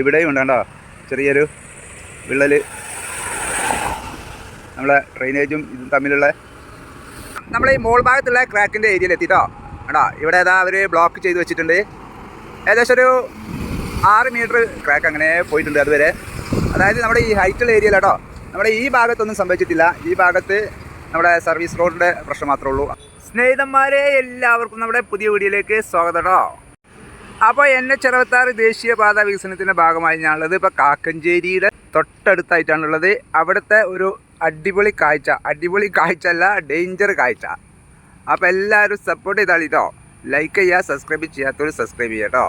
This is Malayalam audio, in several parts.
ഇവിടെയും ഉണ്ട് കേട്ടോ ചെറിയൊരു വിള്ളൽ നമ്മളെ ഡ്രെയിനേജും ഇതും തമ്മിലുള്ള നമ്മൾ ഈ മോൾ ഭാഗത്തുള്ള ക്രാക്കിന്റെ ഏരിയയിൽ എത്തിട്ടോ? കേട്ടോ ഇവിടെ ഏതാ അവർ ബ്ലോക്ക് ചെയ്ത് വെച്ചിട്ടുണ്ട്. ഏകദേശം ഒരു ആറ് മീറ്റർ ക്രാക്ക് അങ്ങനെ പോയിട്ടുണ്ട് അതുവരെ. അതായത് നമ്മുടെ ഈ ഹൈറ്റുള്ള ഏരിയയിൽ കേട്ടോ നമ്മുടെ ഈ ഭാഗത്തൊന്നും സംഭവിച്ചിട്ടില്ല. ഈ ഭാഗത്ത് നമ്മുടെ സർവീസ് റോഡിന്റെ പ്രശ്നം മാത്രമേ ഉള്ളൂ. സ്നേഹിതന്മാരെ എല്ലാവർക്കും നമ്മുടെ പുതിയ വീഡിയോയിലേക്ക് സ്വാഗതം കേട്ടോ. അപ്പോൾ എൻ എച്ച് അറുപത്താറ് ദേശീയപാത വികസനത്തിന്റെ ഭാഗമായി ഞാനുള്ളത് ഇപ്പോൾ കാക്കഞ്ചേരിയുടെ തൊട്ടടുത്തായിട്ടാണുള്ളത്. അവിടുത്തെ ഒരു അടിപൊളി കാഴ്ച. അടിപൊളി കാഴ്ച അല്ല ഡേഞ്ചർ കാഴ്ച. അപ്പോൾ എല്ലാവരും സപ്പോർട്ട് ചെയ്താൽ കേട്ടോ ലൈക്ക് ചെയ്യുക സബ്സ്ക്രൈബ് ചെയ്യാത്തവർ സബ്സ്ക്രൈബ് ചെയ്യുക കേട്ടോ.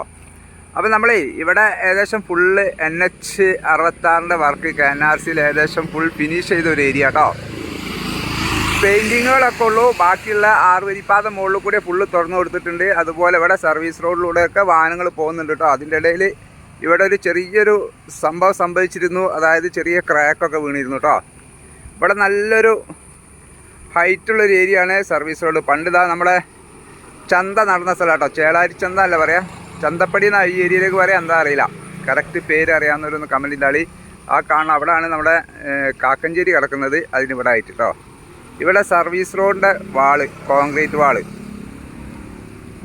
അപ്പോൾ നമ്മളേ ഇവിടെ ഏകദേശം ഫുള്ള് എൻ എച്ച് അറുപത്താറിന്റെ വർക്ക് കെ എൻ ആർ സിയിൽ ഏകദേശം ഫുൾ ഫിനിഷ് ചെയ്ത ഒരു ഏരിയ കേട്ടോ. പെയിന്റിങ്ങുകളൊക്കെ ഉള്ളൂ. ബാക്കിയുള്ള ആറുവരിപ്പാത മുകളിൽ കൂടെ ഫുള്ള് തുറന്നു കൊടുത്തിട്ടുണ്ട്. അതുപോലെ ഇവിടെ സർവീസ് റോഡിലൂടെയൊക്കെ വാഹനങ്ങൾ പോകുന്നുണ്ട് കേട്ടോ. അതിന്റെ ഇടയിൽ ഇവിടെ ഒരു ചെറിയൊരു സംഭവം സംഭവിച്ചിരുന്നു. അതായത് ചെറിയ ക്രാക്കൊക്കെ വീണിരുന്നു കേട്ടോ. ഇവിടെ നല്ലൊരു ഹൈറ്റുള്ളൊരു ഏരിയ ആണ് സർവീസ് റോഡ് പണ്ട് ഇതാ നമ്മുടെ ചന്ത നടന്ന സ്ഥലം കേട്ടോ. ചേളാരി ചന്ത അല്ല പറയാം? ചന്തപ്പടി എന്ന ഈ ഏരിയയിലേക്ക് പറയാം? എന്താ അറിയില്ല. കറക്റ്റ് പേര് അറിയാവുന്നവരൊന്ന് കമലിന്റെ ആളി ആ കാണാം അവിടെയാണ് നമ്മുടെ കാക്കഞ്ചേരി കിടക്കുന്നത്. അതിനിവിടെ ആയിട്ട് കേട്ടോ. ഇവിടെ സർവീസ് റോഡിന്റെ വാൾ കോൺക്രീറ്റ് വാൾ.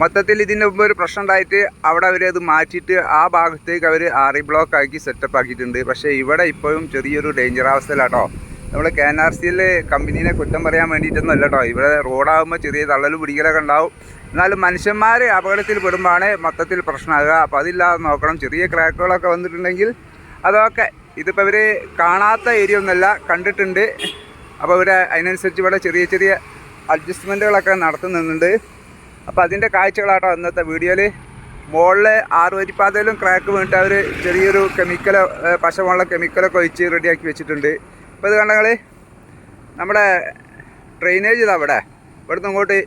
മൊത്തത്തിൽ ഇതിന്റെ മുമ്പ് ഒരു പ്രശ്നം ഉണ്ടായിട്ട് അവിടെ അവർ അത് മാറ്റിയിട്ട് ആ ഭാഗത്തേക്ക് അവർ ആറി ബ്ലോക്ക് ആക്കി സെറ്റപ്പ് ആക്കിയിട്ടുണ്ട്. പക്ഷേ ഇവിടെ ഇപ്പോഴും ചെറിയൊരു ഡേഞ്ചർ അവസ്ഥയിലാട്ടോ. നമ്മൾ കെ എൻ ആർ സിയിൽ കമ്പനീനെ കുറ്റം പറയാൻ വേണ്ടിയിട്ടൊന്നും അല്ല കേട്ടോ ഇവിടെ റോഡാകുമ്പോൾ ചെറിയ തള്ളലും പിടിക്കലൊക്കെ ഉണ്ടാവും. എന്നാലും മനുഷ്യന്മാർ അപകടത്തിൽ പെടുമ്പോഴാണ് മൊത്തത്തിൽ പ്രശ്നമാകുക. അപ്പോൾ അതില്ലാതെ നോക്കണം. ചെറിയ ക്രാക്കുകളൊക്കെ വന്നിട്ടുണ്ടെങ്കിൽ അതൊക്കെ ഇതിപ്പോൾ ഇവർ കാണാത്ത ഏരിയ ഒന്നുമല്ല കണ്ടിട്ടുണ്ട്. അപ്പോൾ ഇവിടെ അതിനനുസരിച്ച് ഇവിടെ ചെറിയ ചെറിയ അഡ്ജസ്റ്റ്മെന്റുകളൊക്കെ നടത്തുന്നുണ്ട്. അപ്പോൾ അതിന്റെ കാഴ്ചകളാട്ടോ ഇന്നത്തെ വീഡിയോയിൽ മുകളിൽ ആറ് വരിപ്പാതയിലും ക്രാക്ക് വീണിട്ട് അവർ ചെറിയൊരു കെമിക്കലോ പശമുള്ള കെമിക്കലൊക്കെ ഒഴിച്ച് റെഡിയാക്കി വെച്ചിട്ടുണ്ട്. അപ്പോൾ ഇത് കണ്ടങ്ങൾ നമ്മുടെ ഡ്രെയിനേജ് ഇതാ ഇവിടെ. ഇവിടുന്ന് ഇങ്ങോട്ട്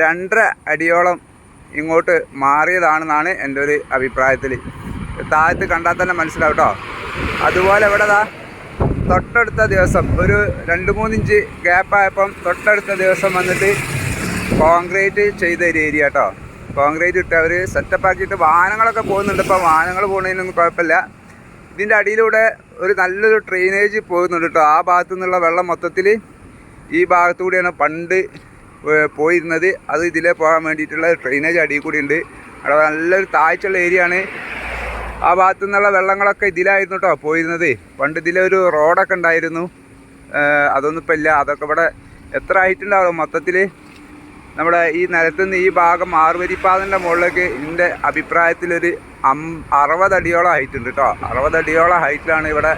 രണ്ടര അടിയോളം ഇങ്ങോട്ട് മാറിയതാണെന്നാണ് എന്റെ ഒരു അഭിപ്രായത്തിൽ താഴത്ത് കണ്ടാൽ തന്നെ മനസ്സിലാവും കേട്ടോ അതുപോലെ ഇവിടെ തൊട്ടടുത്ത ദിവസം ഒരു രണ്ട് മൂന്നിഞ്ച് ഗ്യാപ്പായപ്പം തൊട്ടടുത്ത ദിവസം വന്നിട്ട് കോൺക്രീറ്റ് ചെയ്ത ഒരു ഏരിയ കേട്ടോ കോൺക്രീറ്റ് ഇട്ട് അവർ സെറ്റപ്പ് ആക്കിയിട്ട് വാഹനങ്ങളൊക്കെ പോകുന്നുണ്ട്. ഇപ്പോൾ വാഹനങ്ങൾ പോകുന്നതിനൊന്നും കുഴപ്പമില്ല. ഇതിന്റെ അടിയിലൂടെ ഒരു നല്ലൊരു ഡ്രെയിനേജ് പോകുന്നുണ്ട് കേട്ടോ ആ ഭാഗത്തു നിന്നുള്ള വെള്ളം മൊത്തത്തിൽ ഈ ഭാഗത്തുകൂടിയാണ് പണ്ട് പോയിരുന്നത്. അത് ഇതിലേ പോകാൻ വേണ്ടിയിട്ടുള്ള ഡ്രെയിനേജ് അടിയിൽ കൂടി ഉണ്ട്. അവിടെ നല്ലൊരു താഴ്ചയുള്ള ഏരിയ ആണ്. ആ ഭാഗത്തു നിന്നുള്ള വെള്ളങ്ങളൊക്കെ ഇതിലായിരുന്നു കേട്ടോ പോയിരുന്നത്. പണ്ട് ഇതിലൊരു റോഡൊക്കെ ഉണ്ടായിരുന്നു. അതൊന്നും ഇപ്പം ഇല്ല. അതൊക്കെ ഇവിടെ എത്ര ആയിട്ടുണ്ടാവും മൊത്തത്തിൽ നമ്മുടെ ഈ നിലത്തുനിന്ന് ഈ ഭാഗം ആറുവരിപ്പാതിന്റെ മുകളിലേക്ക് എന്റെ അഭിപ്രായത്തിലൊരു അം അറുപതടിയോളം ഹൈറ്റ് ഉണ്ട് കേട്ടോ അറുപതടിയോളം ഹൈറ്റിലാണ് ഇവിടെ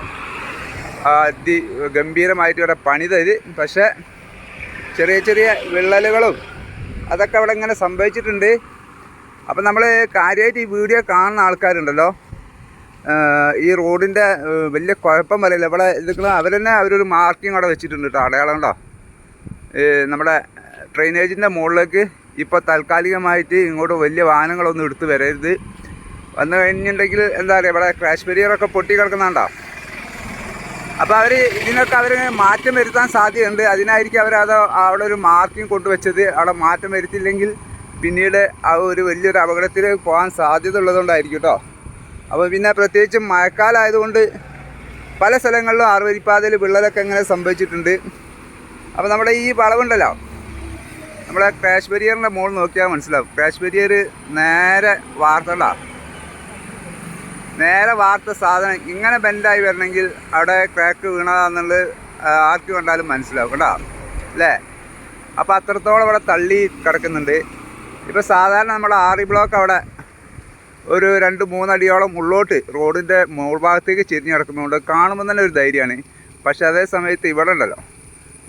അതി ഗംഭീരമായിട്ട് ഇവിടെ പണിതത് പക്ഷേ ചെറിയ ചെറിയ വിള്ളലുകളും അതൊക്കെ അവിടെ ഇങ്ങനെ സംഭവിച്ചിട്ടുണ്ട്. അപ്പം നമ്മൾ കാര്യമായിട്ട് ഈ വീഡിയോ കാണുന്ന ആൾക്കാരുണ്ടല്ലോ. ഈ റോഡിന്റെ വലിയ കുഴപ്പം വരില്ല ഇവിടെ ഇതൊക്കെ അവർ തന്നെ അവരൊരു മാർക്കിംഗ് അവിടെ വെച്ചിട്ടുണ്ട് കേട്ടോ അടയാളം ഉണ്ടോ നമ്മുടെ ഡ്രെയിനേജിന്റെ മുകളിലേക്ക് ഇപ്പോൾ താൽക്കാലികമായിട്ട് ഇങ്ങോട്ട് വലിയ വാഹനങ്ങളൊന്നും എടുത്ത് വരരുത്. വന്നു കഴിഞ്ഞിട്ടുണ്ടെങ്കിൽ എന്താ പറയുക ഇവിടെ ക്രാഷ് ബെരിയറൊക്കെ പൊട്ടി കിടക്കുന്നുണ്ടോ അപ്പോൾ അവർ ഇതിനൊക്കെ അവർ മാറ്റം വരുത്താൻ സാധ്യതയുണ്ട്. അതിനായിരിക്കും അവരത് അവിടെ ഒരു മാർക്കിംഗ് കൊണ്ടുവച്ചത്. അവിടെ മാറ്റം വരുത്തില്ലെങ്കിൽ പിന്നീട് ആ ഒരു വലിയൊരു അപകടത്തിലേക്ക് പോകാൻ സാധ്യത ഉള്ളതുകൊണ്ടായിരിക്കും കേട്ടോ അപ്പോൾ പിന്നെ പ്രത്യേകിച്ചും മഴക്കാലമായതുകൊണ്ട് പല സ്ഥലങ്ങളിലും ആറുവരിപ്പാതയിൽ വിള്ളലൊക്കെ ഇങ്ങനെ സംഭവിച്ചിട്ടുണ്ട്. അപ്പോൾ നമ്മുടെ ഈ വളവുണ്ടല്ലോ നമ്മളെ ക്രാഷ് ബരിയറിന്റെ മോൾ നോക്കിയാൽ മനസ്സിലാവും. ക്രാഷ് ബരിയർ നേരെ വാർത്തണ്ട നേരെ വാർത്ത സാധനം ഇങ്ങനെ ബെൻഡായി വരണമെങ്കിൽ അവിടെ ക്രാക്ക് വീണതാന്നുള്ളത് ആർക്ക് കണ്ടാലും മനസ്സിലാവും കേട്ടോ. അല്ലേ? അപ്പോൾ അത്രത്തോളം അവിടെ തള്ളി കിടക്കുന്നുണ്ട്. ഇപ്പോൾ സാധാരണ നമ്മുടെ ആറി ബ്ലോക്ക് അവിടെ ഒരു രണ്ട് മൂന്നടിയോളം ഉള്ളോട്ട് റോഡിന്റെ മുകൾ ഭാഗത്തേക്ക് ചെരിഞ്ഞ് കിടക്കുന്നതുകൊണ്ട് കാണുമ്പോൾ തന്നെ ഒരു ധൈര്യമാണ്. പക്ഷേ അതേ സമയത്ത് ഇവിടെ ഉണ്ടല്ലോ.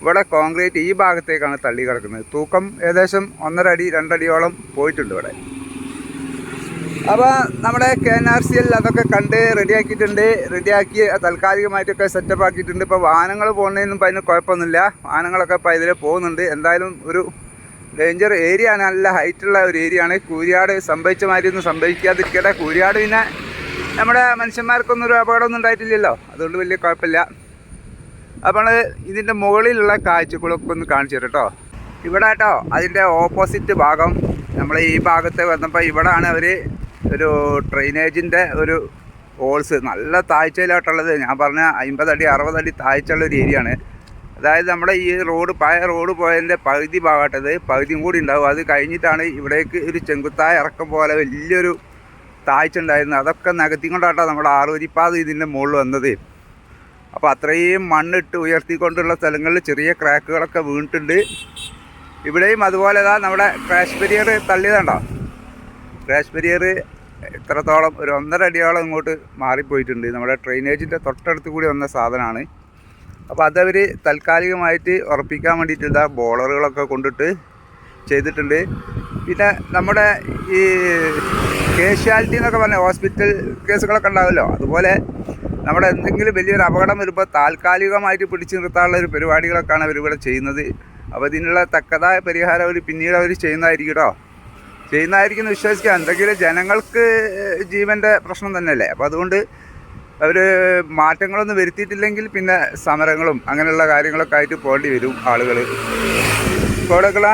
ഇവിടെ കോൺക്രീറ്റ് ഈ ഭാഗത്തേക്കാണ് തള്ളി കിടക്കുന്നത്. തൂക്കം ഏകദേശം ഒന്നര അടി രണ്ടടിയോളം പോയിട്ടുണ്ട് ഇവിടെ. അപ്പോൾ നമ്മുടെ K N R C L അതൊക്കെ കണ്ട് റെഡിയാക്കിയിട്ടുണ്ട്. റെഡിയാക്കി താൽക്കാലികമായിട്ടൊക്കെ സെറ്റപ്പ് ആക്കിയിട്ടുണ്ട് ഇപ്പോൾ വാഹനങ്ങൾ പോകുന്നതിനും ഇപ്പം അതിന് കുഴപ്പമൊന്നുമില്ല. വാഹനങ്ങളൊക്കെ ഇപ്പോൾ ഇതിൽ പോകുന്നുണ്ട്. എന്തായാലും ഒരു ഡേഞ്ചർ ഏരിയ ആണ്. നല്ല ഹൈറ്റുള്ള ഒരു ഏരിയ ആണ്. കൂരിയാട് സംഭവിച്ച മാതിരി ഒന്നും സംഭവിക്കാതിരിക്കട്ടെ. കൂരിയാട് പിന്നെ നമ്മുടെ മനുഷ്യന്മാർക്കൊന്നും ഒരു അപകടമൊന്നും ഉണ്ടായിട്ടില്ലല്ലോ. അതുകൊണ്ട് വലിയ കുഴപ്പമില്ല. അപ്പോൾ ഇതിന്റെ മുകളിലുള്ള കാഴ്ചകളൊക്കെ ഒന്ന് കാണിച്ചു തരാം കേട്ടോ ഇവിടെ കേട്ടോ അതിന്റെ ഓപ്പോസിറ്റ് ഭാഗം. നമ്മൾ ഈ ഭാഗത്ത് വന്നപ്പോൾ ഇവിടാണ് അവർ ഒരു ഡ്രെയിനേജിന്റെ ഒരു ഹോൾസ് നല്ല താഴ്ചയിലോട്ടുള്ളത് ഞാൻ പറഞ്ഞ അമ്പതടി അറുപതടി താഴ്ചയുള്ള ഒരു ഏരിയ ആണ്. അതായത് നമ്മുടെ ഈ റോഡ് പഴയ റോഡ് പോയതിന്റെ പകുതി ഭാഗമായിട്ടത് പകുതിയും കൂടി ഉണ്ടാവും. അത് കഴിഞ്ഞിട്ടാണ് ഇവിടേക്ക് ഒരു ചെങ്കുത്തായ ഇറക്കം പോലെ വലിയൊരു താഴ്ച ഉണ്ടായിരുന്നു അതൊക്കെ നികത്തിക്കൊണ്ടാട്ടോ നമ്മുടെ ആറുവരിപ്പാത ഇതിന്റെ മുകളിൽ വന്നത്. അപ്പോൾ അത്രയും മണ്ണിട്ട് ഉയർത്തിക്കൊണ്ടുള്ള സ്ഥലങ്ങളിൽ ചെറിയ ക്രാക്കുകളൊക്കെ വീണിട്ടുണ്ട്. ഇവിടെയും അതുപോലെ ഇതാ നമ്മുടെ ക്രാഷ് ബരിയർ തള്ളിയതാണ്ടോ? ക്രാഷ് ബരിയർ ഇത്രത്തോളം ഒരു ഒന്നര അടിയോളം ഇങ്ങോട്ട് മാറിപ്പോയിട്ടുണ്ട്. നമ്മുടെ ഡ്രെയിനേജിന്റെ തൊട്ടടുത്ത് കൂടി വന്ന സാധനമാണ്. അപ്പോൾ അതവർ താൽക്കാലികമായിട്ട് ഉറപ്പിക്കാൻ വേണ്ടിയിട്ട് ഇതാ ബോളറുകളൊക്കെ കൊണ്ടിട്ട് ചെയ്തിട്ടുണ്ട്. പിന്നെ നമ്മുടെ ഈ കേഷ്വാലിറ്റി എന്നൊക്കെ പറഞ്ഞ ഹോസ്പിറ്റൽ കേസുകളൊക്കെ ഉണ്ടാവുമല്ലോ അതുപോലെ നമ്മുടെ എന്തെങ്കിലും വലിയൊരു അപകടം വരുമ്പോൾ താൽക്കാലികമായിട്ട് പിടിച്ചു നിർത്താനുള്ള ഒരു പരിപാടികളൊക്കെയാണ് അവരിവിടെ ചെയ്യുന്നത്. അപ്പോൾ ഇതിനുള്ള തക്കതായ പരിഹാരം അവർ പിന്നീട് അവർ ചെയ്യുന്നതായിരിക്കും കേട്ടോ. ചെയ്യുന്നതായിരിക്കും എന്ന് വിശ്വസിക്കുക എന്തെങ്കിലും ജനങ്ങൾക്ക് ജീവന്റെ പ്രശ്നം തന്നെയല്ലേ? അപ്പോൾ അതുകൊണ്ട് അവർ മാറ്റങ്ങളൊന്നും വരുത്തിയിട്ടില്ലെങ്കിൽ പിന്നെ സമരങ്ങളും അങ്ങനെയുള്ള കാര്യങ്ങളൊക്കെ ആയിട്ട് പോകേണ്ടി വരും ആളുകൾ ഇവിടെയൊക്കെയുള്ള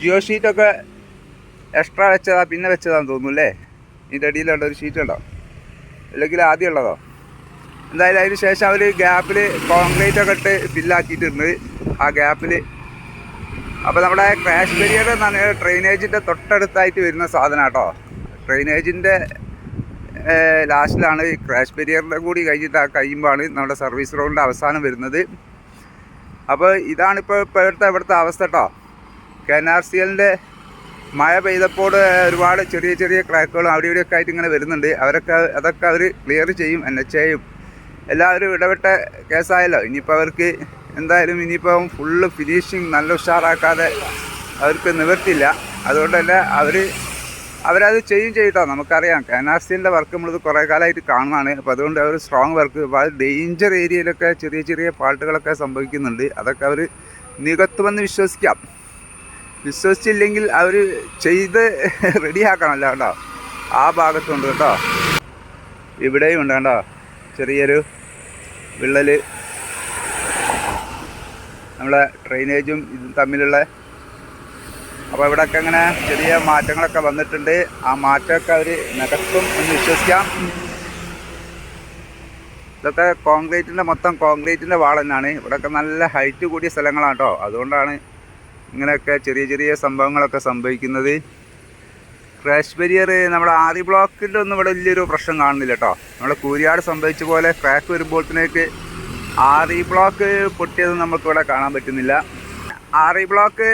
ജിയോ ഷീറ്റൊക്കെ എക്സ്ട്രാ വെച്ചതാ പിന്നെ വെച്ചതാന്ന് തോന്നുന്നു അല്ലേ ഇതിന്റെ അടിയിലുള്ള ഒരു ഷീറ്റ് ഉണ്ടോ അല്ലെങ്കിൽ ആദ്യം ഉള്ളതോ? എന്തായാലും അതിന് ശേഷം അവർ ഗ്യാപ്പിൽ കോൺക്രീറ്റ് ഒക്കെ ഇട്ട് ഫില്ലാക്കിയിട്ടുണ്ട് ആ ഗ്യാപ്പിൽ അപ്പോൾ നമ്മുടെ ക്രാഷ് ബരിയർ എന്ന് പറഞ്ഞാൽ ഡ്രെയിനേജിന്റെ തൊട്ടടുത്തായിട്ട് വരുന്ന സാധനം കേട്ടോ ഡ്രെയിനേജിന്റെ ലാസ്റ്റിലാണ് ക്രാഷ് ബരിയറിന്റെ കൂടി കഴിഞ്ഞിട്ട് ആ കഴിയുമ്പോഴാണ് നമ്മുടെ സർവീസ് റോഡിന്റെ അവസാനം വരുന്നത്. അപ്പോൾ ഇതാണിപ്പോൾ ഇപ്പോഴത്തെ ഇവിടുത്തെ അവസ്ഥ കേട്ടോ കെ എൻ ആർ സി എല്ലിന്റെ മഴ പെയ്തപ്പോൾ ഒരുപാട് ചെറിയ ചെറിയ ക്രാക്കുകളും അവിടെ ഇവിടെയൊക്കെ ആയിട്ട് ഇങ്ങനെ വരുന്നുണ്ട്. അവരൊക്കെ അതൊക്കെ അവർ ക്ലിയർ ചെയ്യും എൻ എച്ച് എയും എല്ലാവരും ഇടപെട്ട കേസായല്ലോ. ഇനിയിപ്പോൾ അവർക്ക് എന്തായാലും ഇനിയിപ്പം ഫുള്ള് ഫിനിഷിങ് നല്ല ഉഷാറാക്കാതെ അവർക്ക് നിവർത്തില്ല അതുകൊണ്ട് തന്നെ അവർ അവരത് ചെയ്യും ചെയ്യട്ടോ നമുക്കറിയാം. കെ എൻ ആർ സിന്റെ വർക്ക് നമ്മളിത് കുറേ കാലമായിട്ട് കാണുന്നതാണ്. അപ്പോൾ അതുകൊണ്ട് അവർ സ്ട്രോങ് വർക്ക് വളരെ ഡേഞ്ചർ ഏരിയയിലൊക്കെ ചെറിയ ചെറിയ ഫാൾട്ടുകളൊക്കെ സംഭവിക്കുന്നുണ്ട്. അതൊക്കെ അവർ നികത്തുമെന്ന് വിശ്വസിക്കാം. വിശ്വസിച്ചില്ലെങ്കിൽ അവർ ചെയ്ത് റെഡിയാക്കണമല്ലോ കേട്ടോ. ആ ഭാഗത്തുണ്ട് കേട്ടോ. ഇവിടെയും ഉണ്ട് കേട്ടോ ചെറിയൊരു വിള്ളൽ നമ്മളെ ഡ്രെയിനേജും ഇതും തമ്മിലുള്ള അപ്പോൾ ഇവിടെയൊക്കെ ഇങ്ങനെ ചെറിയ മാറ്റങ്ങളൊക്കെ വന്നിട്ടുണ്ട്. ആ മാറ്റമൊക്കെ അവർ നികത്തും എന്ന് വിശ്വസിക്കാം. ഇതൊക്കെ കോൺക്രീറ്റിന്റെ മൊത്തം കോൺക്രീറ്റിന്റെ വാൾ തന്നെയാണ്. ഇവിടെയൊക്കെ നല്ല ഹൈറ്റ് കൂടിയ സ്ഥലങ്ങളാണ് കേട്ടോ അതുകൊണ്ടാണ് ഇങ്ങനെയൊക്കെ ചെറിയ ചെറിയ സംഭവങ്ങളൊക്കെ സംഭവിക്കുന്നത്. ക്രാഷ് ബരിയർ നമ്മുടെ ആറി ബ്ലോക്കിന്റെ ഒന്നും ഇവിടെ വലിയൊരു പ്രശ്നം കാണുന്നില്ല കേട്ടോ നമ്മുടെ കൂരിയാട് സംഭവിച്ച പോലെ ക്രാക്ക് വരുമ്പോഴത്തേക്ക് ആറി ബ്ലോക്ക് പൊട്ടിയത് നമുക്കിവിടെ കാണാൻ പറ്റുന്നില്ല. ആറി ബ്ലോക്ക്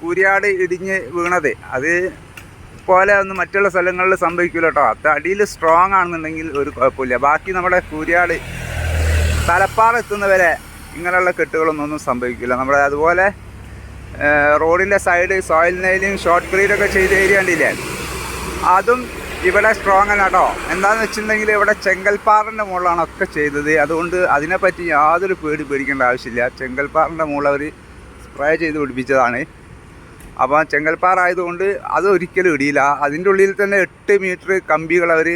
കൂരിയാട് ഇടിഞ്ഞ് വീണത്. അത് പോലെ ഒന്നും മറ്റുള്ള സ്ഥലങ്ങളിൽ സംഭവിക്കില്ല കേട്ടോ അത് അടിയിൽ സ്ട്രോങ് ആണെന്നുണ്ടെങ്കിൽ ഒരു കുഴപ്പമില്ല. ബാക്കി നമ്മുടെ കൂരിയാട് തലപ്പാറ എത്തുന്നവരെ ഇങ്ങനെയുള്ള കെട്ടുകളൊന്നും ഒന്നും സംഭവിക്കില്ല. നമ്മുടെ അതുപോലെ റോഡിന്റെ സൈഡ് സോയിൽ നെയിലിങ് ഷോർട്ട് ബ്രീഡൊക്കെ ചെയ്ത് ഏരിയ കണ്ടില്ലേ? അതും ഇവിടെ സ്ട്രോങ് ആണ് കേട്ടോ എന്താണെന്ന് വെച്ചിട്ടുണ്ടെങ്കിൽ ഇവിടെ ചെങ്കൽപ്പാറിന്റെ മുകളിലാണ് ഒക്കെ ചെയ്തത്. അതുകൊണ്ട് അതിനെപ്പറ്റി യാതൊരു പേടി പേടിക്കേണ്ട ആവശ്യമില്ല. ചെങ്കൽപ്പാറിന്റെ മുകളിൽ അവർ സ്പ്രേ ചെയ്ത് പിടിപ്പിച്ചതാണ്. അപ്പോൾ ചെങ്കൽപ്പാറ ആയതുകൊണ്ട് അത് ഒരിക്കലും ഇടിയില്ല. അതിന്റെ ഉള്ളിൽ തന്നെ എട്ട് മീറ്റർ കമ്പികൾ അവർ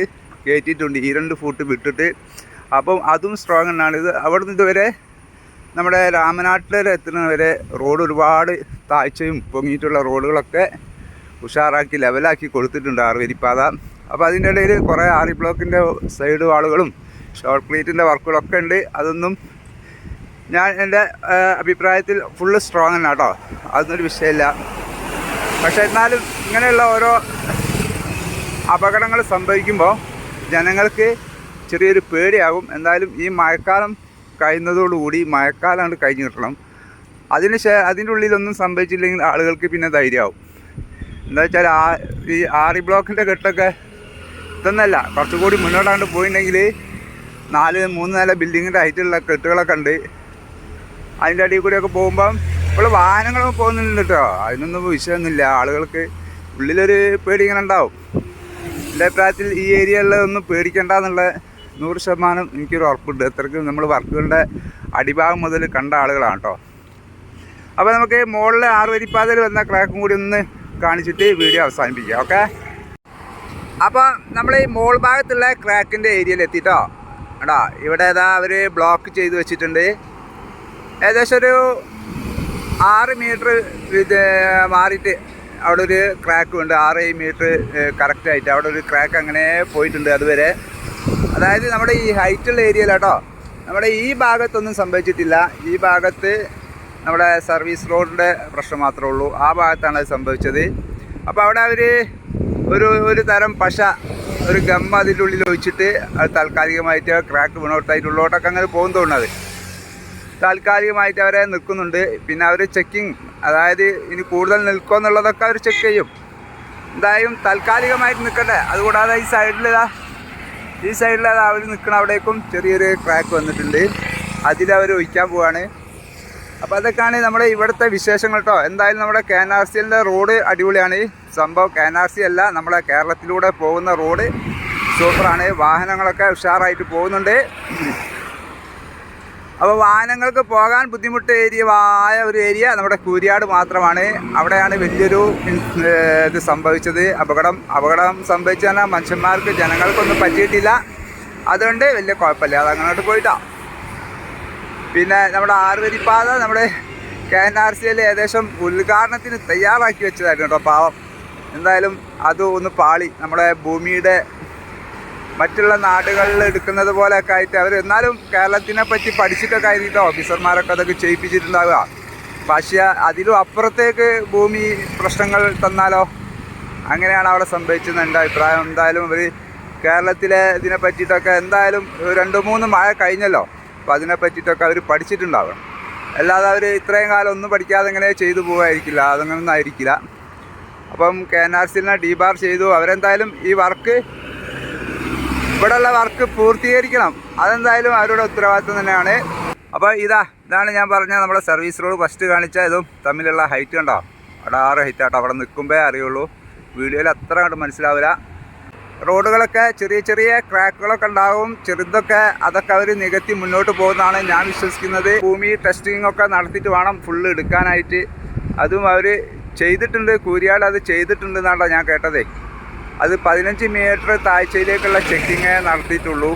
കയറ്റിയിട്ടുണ്ട് ഈ രണ്ട് ഫുട്ട് വിട്ടിട്ട്. അപ്പം അതും സ്ട്രോങ് എന്നാണ്. ഇത് അവിടെ നിന്ന് ഇതുവരെ നമ്മുടെ രാമനാട്ടിൽ വരെ എത്തുന്നവരെ റോഡ് ഒരുപാട് താഴ്ചയും പൊങ്ങിയിട്ടുള്ള റോഡുകളൊക്കെ ഉഷാറാക്കി ലെവലാക്കി കൊടുത്തിട്ടുണ്ട് ആറുവരിപ്പാത. അപ്പോൾ അതിന്റെ ഇടയിൽ കുറേ ആറി ബ്ലോക്കിന്റെ സൈഡ് വാളുകളും ഷോർട്ട് ക്ലീറ്റിന്റെ വർക്കുകളൊക്കെ ഉണ്ട്. അതൊന്നും ഞാൻ എന്റെ അഭിപ്രായത്തിൽ ഫുള്ള് സ്ട്രോങ് തന്നെ കേട്ടോ. അതൊന്നൊരു വിഷയമില്ല. പക്ഷേ എന്നാലും ഇങ്ങനെയുള്ള ഓരോ അപകടങ്ങൾ സംഭവിക്കുമ്പോൾ ജനങ്ങൾക്ക് ചെറിയൊരു പേടിയാകും എന്തായാലും ഈ മഴക്കാലം കഴിയുന്നതോടുകൂടി മഴക്കാലമാണ് കഴിഞ്ഞ് കിട്ടണം. അതിന് ശേ അതിന്റെ ഉള്ളിലൊന്നും സംഭവിച്ചില്ലെങ്കിൽ ആളുകൾക്ക് പിന്നെ ധൈര്യമാവും. എന്താ വെച്ചാൽ ആ ഈ ആറി ബ്ലോക്കിന്റെ കെട്ടൊക്കെ ഇതൊന്നല്ല കുറച്ചുകൂടി മുന്നോട്ടാണ്ട് പോയിട്ടുണ്ടെങ്കിൽ നാല് മൂന്ന് നില ബിൽഡിങ്ങിന്റെ ഹൈറ്റുള്ള കെട്ടുകളൊക്കെ ഉണ്ട്. അതിന്റെ അടിയിൽ കൂടെയൊക്കെ പോകുമ്പം ഇപ്പോൾ വാഹനങ്ങളൊക്കെ പോകുന്നുണ്ട് കേട്ടോ. അതിനൊന്നും വിഷയമൊന്നുമില്ല. ആളുകൾക്ക് ഉള്ളിലൊരു പേടി ഇങ്ങനെ ഉണ്ടാവും. എന്റെ അഭിപ്രായത്തിൽ ഈ ഏരിയകളിലൊന്നും പേടിക്കണ്ട എന്നുള്ള നൂറ് ശതമാനം എനിക്കൊരു ഉറപ്പുണ്ട്. അത്രയ്ക്ക് നമ്മൾ വർക്കുകളുടെ അടിഭാഗം മുതൽ കണ്ട ആളുകളാണ് കേട്ടോ. അപ്പോൾ നമുക്ക് മുകളിൽ ആറ് വരിപ്പാതയിൽ വന്ന ക്രാക്കും കൂടി ഒന്ന് കാണിച്ചിട്ട് വീഡിയോ അവസാനിപ്പിക്കുക ഓക്കെ? അപ്പോൾ നമ്മൾ ഈ മോൾ ഭാഗത്തുള്ള ക്രാക്കിന്റെ ഏരിയയിൽ എത്തിയിട്ടോ എടാ ഇവിടെ ഏതാ അവർ ബ്ലോക്ക് ചെയ്ത് വെച്ചിട്ടുണ്ട്. ഏകദേശം ഒരു ആറ് മീറ്റർ ഇത് മാറിയിട്ട് അവിടെ ഒരു ക്രാക്ക് ഉണ്ട്. ആറ് മീറ്റർ കറക്റ്റ് ആയിട്ട് അവിടെ ഒരു ക്രാക്ക് അങ്ങനെ പോയിട്ടുണ്ട് അതുവരെ. അതായത് നമ്മുടെ ഈ ഹൈറ്റുള്ള ഏരിയയിലാട്ടോ നമ്മുടെ ഈ ഭാഗത്തൊന്നും സംഭവിച്ചിട്ടില്ല. ഈ ഭാഗത്ത് നമ്മുടെ സർവീസ് റോഡിന്റെ പ്രശ്നം മാത്രമേ ഉള്ളൂ. ആ ഭാഗത്താണ് അത് സംഭവിച്ചത്. അപ്പോൾ അവിടെ അവർ ഒരു ഒരു തരം പശ ഒരു ഗം അതിന്റെ ഉള്ളിൽ ഒഴിച്ചിട്ട് അത് താൽക്കാലികമായിട്ട് ക്രാക്ക് വീണോട്ടായിട്ട് ഉള്ളോട്ടൊക്കെ അങ്ങനെ പോകും തോന്നുന്നത് താൽക്കാലികമായിട്ട് അവരെ നിൽക്കുന്നുണ്ട്. പിന്നെ അവർ ചെക്കിങ് അതായത് ഇനി കൂടുതൽ നിൽക്കുക എന്നുള്ളതൊക്കെ അവർ ചെക്ക് ചെയ്യും. എന്തായാലും താൽക്കാലികമായിട്ട് നിൽക്കട്ടെ അതുകൂടാതെ ഈ സൈഡിലിതാ ഈ സൈഡിലത് അവർ നിൽക്കുന്ന അവിടേക്കും ചെറിയൊരു ക്രാക്ക് വന്നിട്ടുണ്ട്. അതിലവർ ഒഴിക്കാൻ പോവാണ്. അപ്പോൾ അതൊക്കെയാണ് നമ്മുടെ ഇവിടുത്തെ വിശേഷങ്ങൾ കേട്ടോ എന്തായാലും നമ്മുടെ കെ എൻ ആർ സിയിലെ റോഡ് അടിപൊളിയാണ്. സംഭവം കെ എൻ ആർ സി അല്ല നമ്മുടെ കേരളത്തിലൂടെ പോകുന്ന റോഡ്. സൂപ്പറാണ്. വാഹനങ്ങളൊക്കെ ഉഷാറായിട്ട് പോകുന്നുണ്ട്. അപ്പോൾ വാഹനങ്ങൾക്ക് പോകാൻ ബുദ്ധിമുട്ട് ഏരിയ ആയ ഒരു ഏരിയ നമ്മുടെ കൂരിയാട് മാത്രമാണ്. അവിടെയാണ് വലിയൊരു ഇത് സംഭവിച്ചത്. അപകടം അപകടം സംഭവിച്ച മനുഷ്യന്മാർക്ക് ജനങ്ങൾക്കൊന്നും പറ്റിയിട്ടില്ല. അതുകൊണ്ട് വലിയ കുഴപ്പമില്ല. അത് അങ്ങോട്ട് പോയിട്ടാ. പിന്നെ നമ്മുടെ ആറുവരിപ്പാത നമ്മുടെ കെ എൻ ആർ സിയിൽ ഏകദേശം ഉദ്ഘാടനത്തിന് തയ്യാറാക്കി വെച്ചതായിരുന്നു കേട്ടോ പാവം. എന്തായാലും അത് ഒന്ന് പാളി. നമ്മുടെ ഭൂമിയുടെ മറ്റുള്ള നാടുകളിൽ എടുക്കുന്നത് പോലെയൊക്കെ ആയിട്ട് അവർ എന്നാലും കേരളത്തിനെ പറ്റി പഠിച്ചിട്ടൊക്കെ ആയിരിക്കും ഓഫീസർമാരൊക്കെ അതൊക്കെ ചെയ്യിപ്പിച്ചിട്ടുണ്ടാവുക. പക്ഷേ അതിലും അപ്പുറത്തേക്ക് ഭൂമി പ്രശ്നങ്ങൾ തന്നാലോ? അങ്ങനെയാണ് അവിടെ സംഭവിച്ചതെന്ന് എന്റെ അഭിപ്രായം. എന്തായാലും അവർ കേരളത്തിലെ ഇതിനെ പറ്റിയിട്ടൊക്കെ എന്തായാലും രണ്ട് മൂന്ന് മഴ കഴിഞ്ഞല്ലോ. അപ്പോൾ അതിനെ പറ്റിയിട്ടൊക്കെ അവർ പഠിച്ചിട്ടുണ്ടാവണം. അല്ലാതെ അവർ ഇത്രയും കാലം ഒന്നും പഠിക്കാതെ ഇങ്ങനെ ചെയ്തു പോകുമായിരിക്കില്ല അതങ്ങനൊന്നും ആയിരിക്കില്ല. അപ്പം കെ എൻ ആർ സിനെ ഡീബാർ ചെയ്തു. അവരെന്തായാലും ഈ വർക്ക് ഇവിടെയുള്ള വർക്ക് പൂർത്തീകരിക്കണം. അതെന്തായാലും അവരുടെ ഉത്തരവാദിത്വം തന്നെയാണ്. അപ്പോൾ ഇതാ ഇതാണ് ഞാൻ പറഞ്ഞ നമ്മുടെ സർവീസ് റോഡ് ഫസ്റ്റ് കാണിച്ച ഇതും തമ്മിലുള്ള ഹൈറ്റ് കണ്ടോ? അവിടെ ആറ് ഹൈറ്റ് ആട്ടോ. അവിടെ നിൽക്കുമ്പോഴേ അറിയുള്ളൂ. വീഡിയോയിൽ അത്ര കണ്ട് മനസ്സിലാവില്ല. റോഡുകളൊക്കെ ചെറിയ ചെറിയ ക്രാക്കുകളൊക്കെ ഉണ്ടാവും. ചെറുതൊക്കെ അതൊക്കെ അവർ നികത്തി മുന്നോട്ട് പോകുന്നതാണ് ഞാൻ വിശ്വസിക്കുന്നത്. ഭൂമി ടെസ്റ്റിംഗ് ഒക്കെ നടത്തിയിട്ട് വേണം ഫുള്ള് എടുക്കാനായിട്ട്. അതും അവർ ചെയ്തിട്ടുണ്ട്. കൂരിയാട് അത് ചെയ്തിട്ടുണ്ട് എന്നാണല്ലോ ഞാൻ കേട്ടതേ. അത് പതിനഞ്ച് മീറ്റർ താഴ്ചയിലേക്കുള്ള ചെക്കിങ് നടത്തിയിട്ടുള്ളൂ.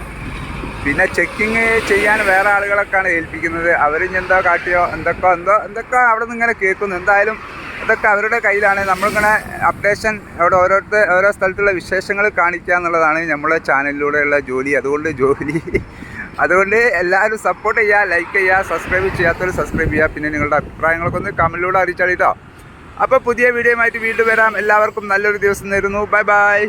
പിന്നെ ചെക്കിങ് ചെയ്യാൻ വേറെ ആളുകളൊക്കെയാണ് ഏൽപ്പിക്കുന്നത്. അവരിഞ്ഞ് എന്തോ കാട്ടിയോ? എന്തൊക്കെ എന്തോ എന്തൊക്കെ അവിടെ നിന്ന് ഇങ്ങനെ കേൾക്കുന്നു. എന്തായാലും അതൊക്കെ അവരുടെ കയ്യിലാണ്. നമ്മളിങ്ങനെ അപ്ഡേഷൻ അവിടെ ഓരോരുത്തർ ഓരോ സ്ഥലത്തുള്ള വിശേഷങ്ങൾ കാണിക്കുക എന്നുള്ളതാണ് നമ്മളെ ചാനലിലൂടെയുള്ള ജോലി. അതുകൊണ്ട് ജോലി. അതുകൊണ്ട് എല്ലാവരും സപ്പോർട്ട് ചെയ്യുക ലൈക്ക് ചെയ്യുക സബ്സ്ക്രൈബ് ചെയ്യാത്തവർ സബ്സ്ക്രൈബ് ചെയ്യുക. പിന്നെ നിങ്ങളുടെ അഭിപ്രായങ്ങളൊക്കെ ഒന്ന് കമന്റിലൂടെ അറിയിച്ചാൽ കേട്ടോ അപ്പോൾ പുതിയ വീഡിയോ ആയിട്ട് വീണ്ടും വരാം. എല്ലാവർക്കും നല്ലൊരു ദിവസം നേരുന്നു. Bye bye